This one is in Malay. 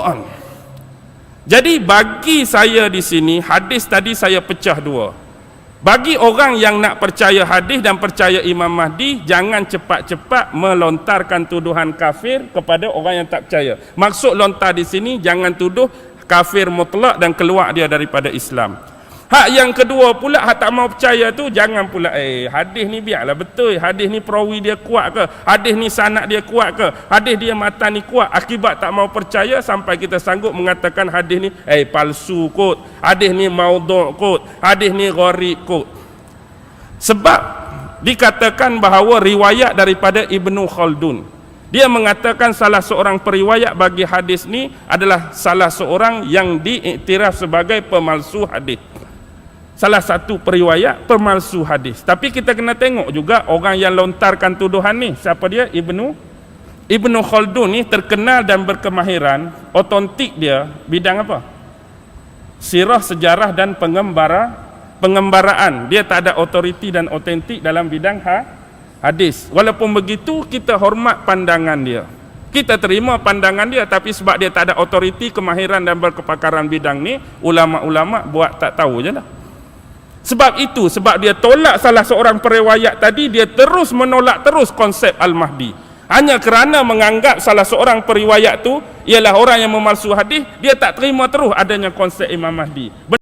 on. Jadi bagi saya di sini hadis tadi saya pecah dua. Bagi orang yang nak percaya hadis dan percaya Imam Mahdi jangan cepat-cepat melontarkan tuduhan kafir kepada orang yang tak percaya. Maksud lontar di sini jangan tuduh kafir mutlak dan keluar dia daripada Islam. Hak yang kedua pula hak tak mau percaya tu jangan pula eh hadis ni biarlah betul. Hadis ni perawi dia kuat ke? Hadis ni sanad dia kuat ke? Hadis dia matan ni kuat? Akibat tak mau percaya sampai kita sanggup mengatakan hadis ni eh palsu kot. Hadis ni maudhu' kot. Hadis ni gharib kot. Sebab dikatakan bahawa riwayat daripada Ibnu Khaldun dia mengatakan salah seorang periwayat bagi hadis ni adalah salah seorang yang diiktiraf sebagai pemalsu hadis salah satu periwayat pemalsu hadis. Tapi kita kena tengok juga orang yang lontarkan tuduhan ni. Siapa dia? Ibnu Ibnu Khaldun ni terkenal dan berkemahiran otentik dia bidang apa? Sirah sejarah dan pengembara pengembaraan. Dia tak ada otoriti dan otentik dalam bidang ha, hadis. Walaupun begitu kita hormat pandangan dia. Kita terima pandangan dia tapi sebab dia tak ada otoriti, kemahiran dan berkepakaran bidang ni, ulama-ulama buat tak tahu je lah. Sebab itu, sebab dia tolak salah seorang periwayat tadi, dia terus menolak terus konsep Al-Mahdi. Hanya kerana menganggap salah seorang periwayat tu ialah orang yang memalsu hadis, dia tak terima terus adanya konsep Imam Mahdi.